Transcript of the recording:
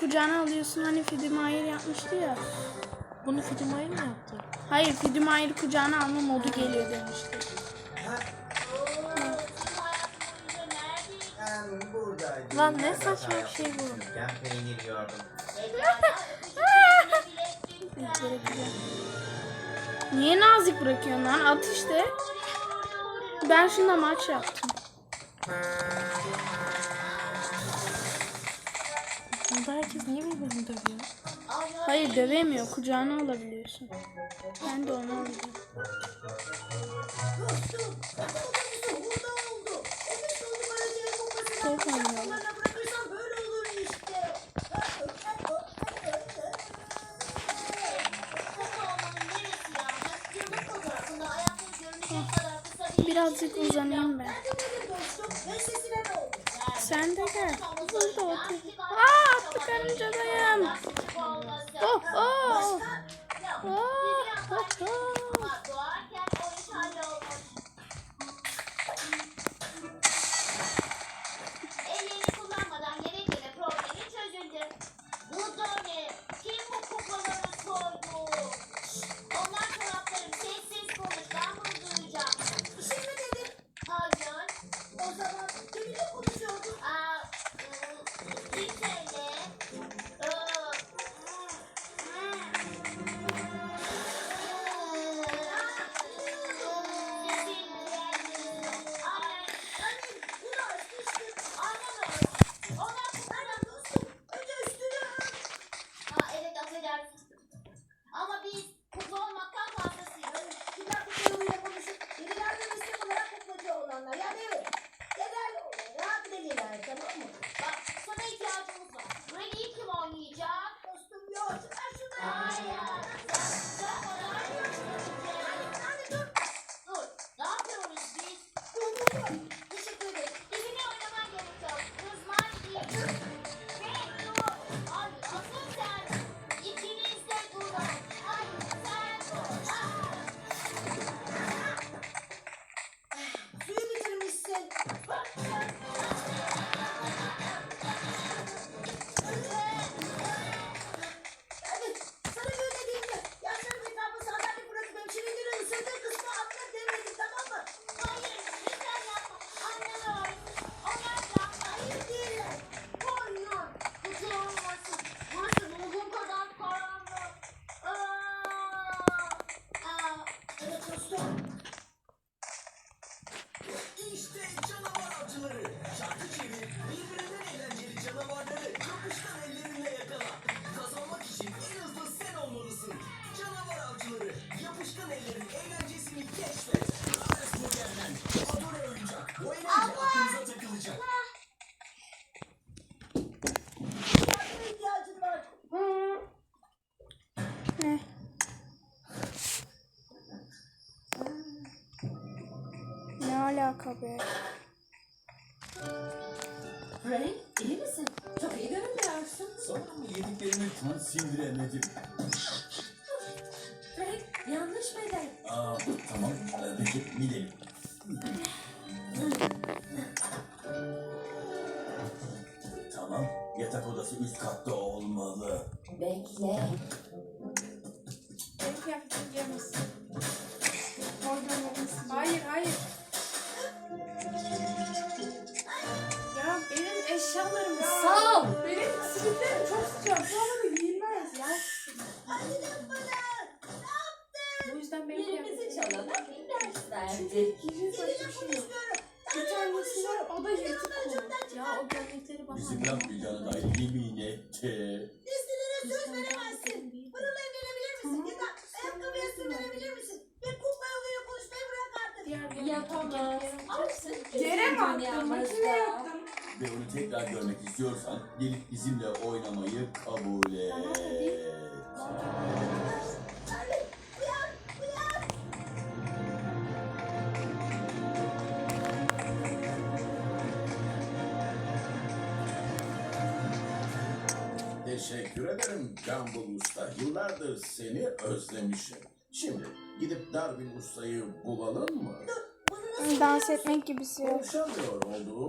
kucağına alıyorsun hani Fidimayır yapmıştı ya. Bunu Fidimayır mı yaptı? Hayır Fidimayır kucağına alma modu geliyor demişti. Lan ne saçma bir şey bu. Ben peynir yiyordum. Niye nazik bırakıyorsun lan? At işte. Ben şuna maç yaptım. Burada herkes niye birbirini dövüyor? Hayır dövemiyor. Kucağına alabiliyorsun. Ben de onu alacağım. Olur işte. Birazcık uzanayım ben. Sen de gel. Burada otur. Aa attı karıncadayım. Oh oh. Oh, oh, oh. Canavarları yapışkan ellerinle yakala. Kazanmak için en hızlı sen olmalısın. Canavar avcıları, yapışkan ellerin eğlencesini keşfet. Ares Model'den Adore oyuncak. Bu eğlence aklınıza takılacak. Ne? Ne alaka be? Frank iyi misin? Çok iyi görünmüyorsun. Sanırım yediklerimi tam sindiremedim. Frank yanlış beden. Aa, tamam. Ee, Peki gidelim. Tamam. Yatak odası üst katta olmalı. Bekle. Benim kıyafetimi Çalana bir ders verdi. Bir yok. Bir tanesi var o da yırtık olur. Ya o gömlekleri bana Bizi al. bırakmayacağına dair yemin etti. Nesnelere söz veremezsin. Fırına gelebilir misin? Ya da ayakkabıya sır verebilir misin? Ve kukla yoluyla konuşmayı bırak artık. Yapamaz. Yere mi attın? Makine dünyamızda. yaptım. Ve onu tekrar görmek istiyorsan gelip bizimle oynamayı kabul et. Teşekkür ederim Gumball Usta. Yıllardır seni özlemişim. Şimdi gidip Darwin Usta'yı bulalım mı? Dans etmek gibisi yok. Konuşamıyor olduğu